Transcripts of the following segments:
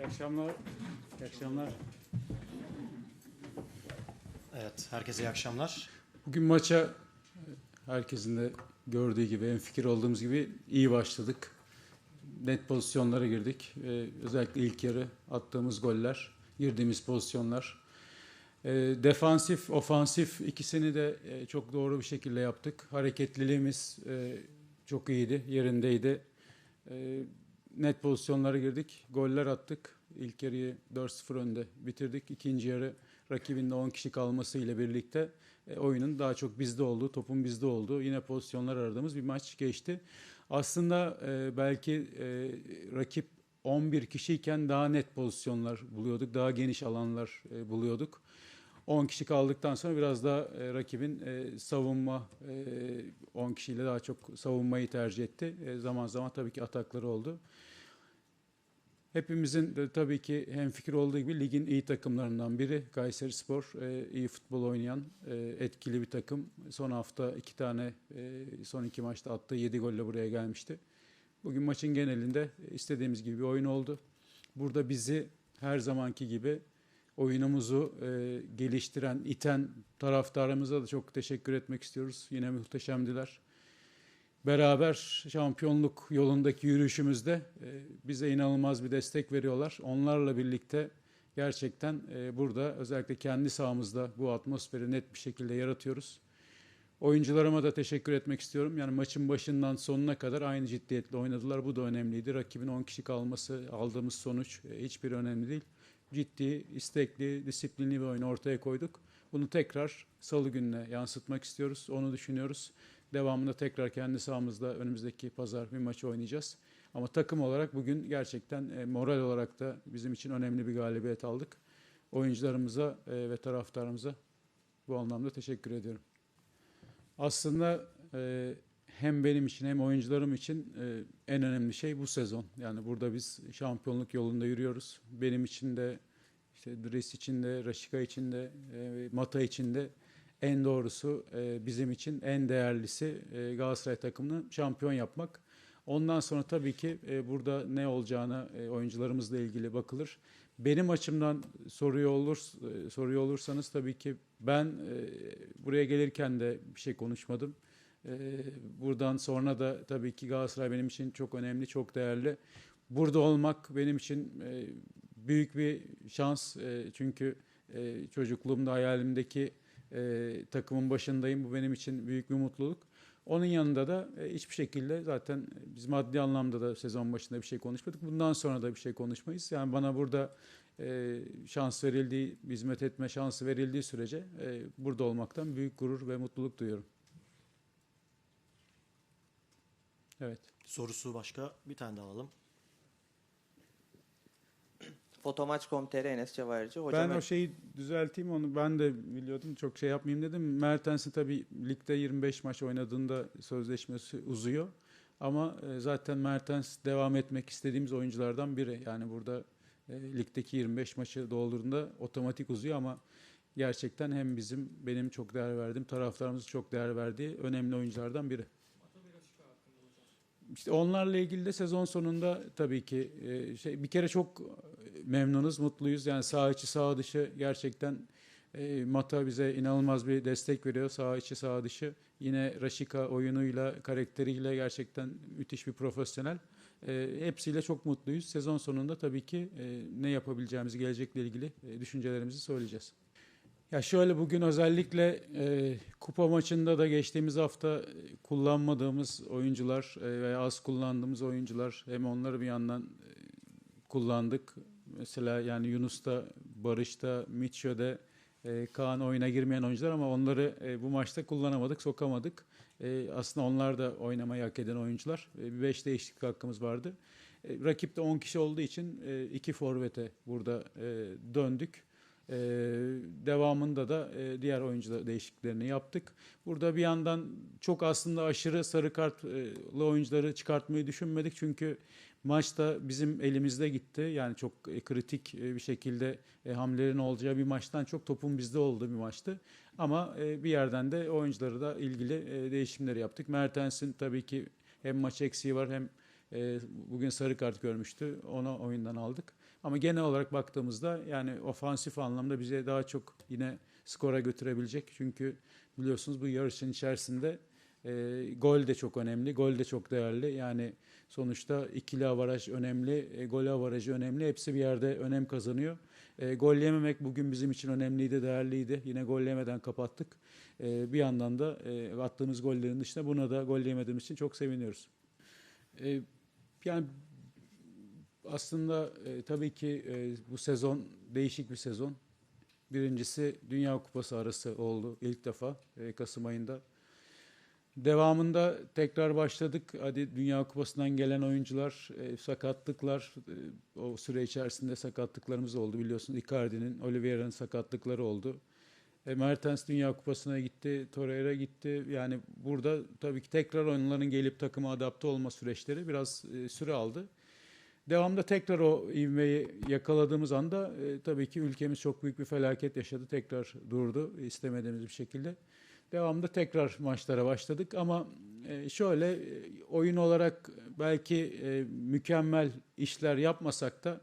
İyi akşamlar. İyi akşamlar. Evet, herkese iyi akşamlar. Bugün maça e, herkesin de gördüğü gibi, en fikir olduğumuz gibi iyi başladık. Net pozisyonlara girdik. Ee, özellikle ilk yarı attığımız goller, girdiğimiz pozisyonlar. Ee, defansif, ofansif ikisini de e, çok doğru bir şekilde yaptık. Hareketliliğimiz e, çok iyiydi, yerindeydi. Ee, net pozisyonlara girdik, goller attık. İlk yarıyı 4-0 önde bitirdik. İkinci yarı rakibin de 10 kişi kalmasıyla birlikte e, oyunun daha çok bizde olduğu, topun bizde olduğu, yine pozisyonlar aradığımız bir maç geçti. Aslında e, belki e, rakip 11 kişiyken daha net pozisyonlar buluyorduk, daha geniş alanlar e, buluyorduk. 10 kişi kaldıktan sonra biraz daha e, rakibin e, savunma, e, 10 kişiyle daha çok savunmayı tercih etti. E, zaman zaman tabii ki atakları oldu. Hepimizin de tabii ki hemfikir olduğu gibi ligin iyi takımlarından biri Kayseri Spor. E, iyi futbol oynayan, e, etkili bir takım. Son hafta iki tane, e, son iki maçta attığı yedi golle buraya gelmişti. Bugün maçın genelinde istediğimiz gibi bir oyun oldu. Burada bizi her zamanki gibi oyunumuzu e, geliştiren, iten taraftarımıza da çok teşekkür etmek istiyoruz. Yine muhteşemdiler beraber şampiyonluk yolundaki yürüyüşümüzde e, bize inanılmaz bir destek veriyorlar. Onlarla birlikte gerçekten e, burada özellikle kendi sahamızda bu atmosferi net bir şekilde yaratıyoruz. Oyuncularıma da teşekkür etmek istiyorum. Yani maçın başından sonuna kadar aynı ciddiyetle oynadılar. Bu da önemliydi. Rakibin 10 kişi kalması, aldığımız sonuç e, hiçbir önemli değil. Ciddi, istekli, disiplinli bir oyun ortaya koyduk. Bunu tekrar salı gününe yansıtmak istiyoruz. Onu düşünüyoruz. Devamında tekrar kendi sahamızda önümüzdeki pazar bir maçı oynayacağız. Ama takım olarak bugün gerçekten e, moral olarak da bizim için önemli bir galibiyet aldık. Oyuncularımıza e, ve taraftarımıza bu anlamda teşekkür ediyorum. Aslında e, hem benim için hem oyuncularım için en önemli şey bu sezon. Yani burada biz şampiyonluk yolunda yürüyoruz. Benim için de işte Dres için de, Raşika için de, Mata için de en doğrusu e, bizim için en değerlisi e, Galatasaray takımını şampiyon yapmak. Ondan sonra tabii ki e, burada ne olacağına e, oyuncularımızla ilgili bakılır. Benim açımdan soruyor olur e, soruyor olursanız tabii ki ben e, buraya gelirken de bir şey konuşmadım. E, buradan sonra da tabii ki Galatasaray benim için çok önemli, çok değerli. Burada olmak benim için e, büyük bir şans. E, çünkü e, çocukluğumda hayalimdeki e, takımın başındayım. Bu benim için büyük bir mutluluk. Onun yanında da e, hiçbir şekilde zaten biz maddi anlamda da sezon başında bir şey konuşmadık. Bundan sonra da bir şey konuşmayız. Yani bana burada e, şans verildiği, hizmet etme şansı verildiği sürece e, burada olmaktan büyük gurur ve mutluluk duyuyorum. Evet. Sorusu başka bir tane daha alalım. Fotomaç.com.tr Enes Cevahirci. Hocam ben o şeyi düzelteyim onu ben de biliyordum çok şey yapmayayım dedim. Mertens'in tabii ligde 25 maç oynadığında sözleşmesi uzuyor. Ama e, zaten Mertens devam etmek istediğimiz oyunculardan biri. Yani burada e, ligdeki 25 maçı doldurduğunda otomatik uzuyor ama gerçekten hem bizim benim çok değer verdiğim taraftarımızın çok değer verdiği önemli oyunculardan biri. İşte onlarla ilgili de sezon sonunda tabii ki e, şey bir kere çok memnunuz, mutluyuz. Yani sağ içi sağ dışı gerçekten e, Mata bize inanılmaz bir destek veriyor. Sağ içi sağ dışı. Yine Raşika oyunuyla, karakteriyle gerçekten müthiş bir profesyonel. E, hepsiyle çok mutluyuz. Sezon sonunda tabii ki e, ne yapabileceğimizi, gelecekle ilgili e, düşüncelerimizi söyleyeceğiz. Ya şöyle bugün özellikle e, kupa maçında da geçtiğimiz hafta e, kullanmadığımız oyuncular e, veya az kullandığımız oyuncular hem onları bir yandan e, kullandık. Mesela yani Yunus'ta, Barış'ta, Mitchell'de e, Kaan oyuna girmeyen oyuncular ama onları e, bu maçta kullanamadık, sokamadık. E, aslında onlar da oynamayı hak eden oyuncular. E, bir beş değişiklik hakkımız vardı. E, rakipte 10 kişi olduğu için e, iki forvete burada e, döndük. Ee, devamında da e, diğer oyuncu değişikliklerini yaptık. Burada bir yandan çok aslında aşırı sarı kartlı oyuncuları çıkartmayı düşünmedik. Çünkü maçta bizim elimizde gitti. Yani çok e, kritik e, bir şekilde e, hamlelerin olacağı bir maçtan çok topun bizde olduğu bir maçtı. Ama bir yerden de oyuncuları da ilgili değişimleri yaptık. Mertens'in tabii ki hem maç eksiği var hem bugün sarı kart görmüştü. Onu oyundan aldık. Ama genel olarak baktığımızda yani ofansif anlamda bize daha çok yine skora götürebilecek. Çünkü biliyorsunuz bu yarışın içerisinde e, gol de çok önemli, gol de çok değerli. Yani sonuçta ikili avaraj önemli, e, gol avarajı önemli. Hepsi bir yerde önem kazanıyor. E, gol yememek bugün bizim için önemliydi, değerliydi. Yine gol yemeden kapattık. E, bir yandan da e, attığımız gollerin dışında buna da gol yemediğimiz için çok seviniyoruz. E, yani aslında e, tabii ki e, bu sezon değişik bir sezon. Birincisi Dünya Kupası arası oldu ilk defa e, Kasım ayında. Devamında tekrar başladık. Hadi Dünya Kupası'ndan gelen oyuncular, e, sakatlıklar, e, o süre içerisinde sakatlıklarımız oldu biliyorsunuz. Icardi'nin, Oliveira'nın sakatlıkları oldu. E, Mertens Dünya Kupası'na gitti, Torreira gitti. Yani burada tabii ki tekrar onların gelip takıma adapte olma süreçleri biraz e, süre aldı. Devamda tekrar o ivmeyi yakaladığımız anda e, tabii ki ülkemiz çok büyük bir felaket yaşadı. Tekrar durdu istemediğimiz bir şekilde. Devamda tekrar maçlara başladık ama e, şöyle e, oyun olarak belki e, mükemmel işler yapmasak da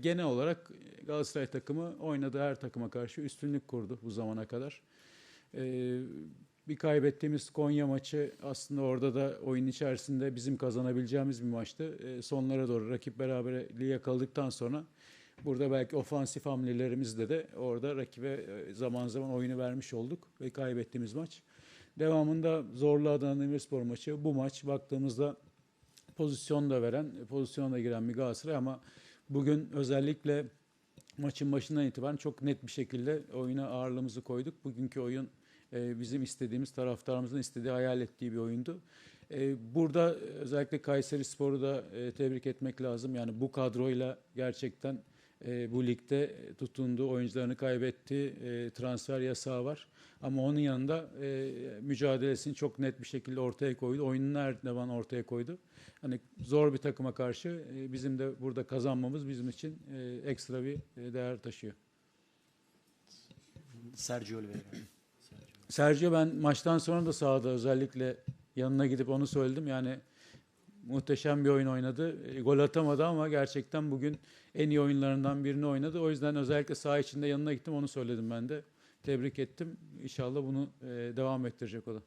genel olarak Galatasaray takımı oynadığı her takıma karşı üstünlük kurdu bu zamana kadar. Bir kaybettiğimiz Konya maçı aslında orada da oyun içerisinde bizim kazanabileceğimiz bir maçtı. Sonlara doğru rakip beraberliği yakaladıktan sonra burada belki ofansif hamlelerimizle de orada rakibe e, zaman zaman oyunu vermiş olduk ve kaybettiğimiz maç. Devamında zorlu Adana Demirspor maçı. Bu maç baktığımızda pozisyon da veren, pozisyona da giren bir Galatasaray ama bugün özellikle maçın başından itibaren çok net bir şekilde oyuna ağırlığımızı koyduk. Bugünkü oyun e, bizim istediğimiz, taraftarımızın istediği, hayal ettiği bir oyundu. E, Burada özellikle Kayseri Spor'u da tebrik etmek lazım. Yani bu kadroyla gerçekten e, bu ligde tutundu, oyuncularını kaybetti, e, transfer yasağı var. Ama onun yanında e, mücadelesini çok net bir şekilde ortaya koydu. Oyununu her zaman ortaya koydu. Hani zor bir takıma karşı e, bizim de burada kazanmamız bizim için e, ekstra bir e, değer taşıyor. Sergio Oliveira. Sergio ben maçtan sonra da sahada özellikle yanına gidip onu söyledim. Yani muhteşem bir oyun oynadı. E, gol atamadı ama gerçekten bugün en iyi oyunlarından birini oynadı. O yüzden özellikle saha içinde yanına gittim onu söyledim ben de. Tebrik ettim. İnşallah bunu e, devam ettirecek o da.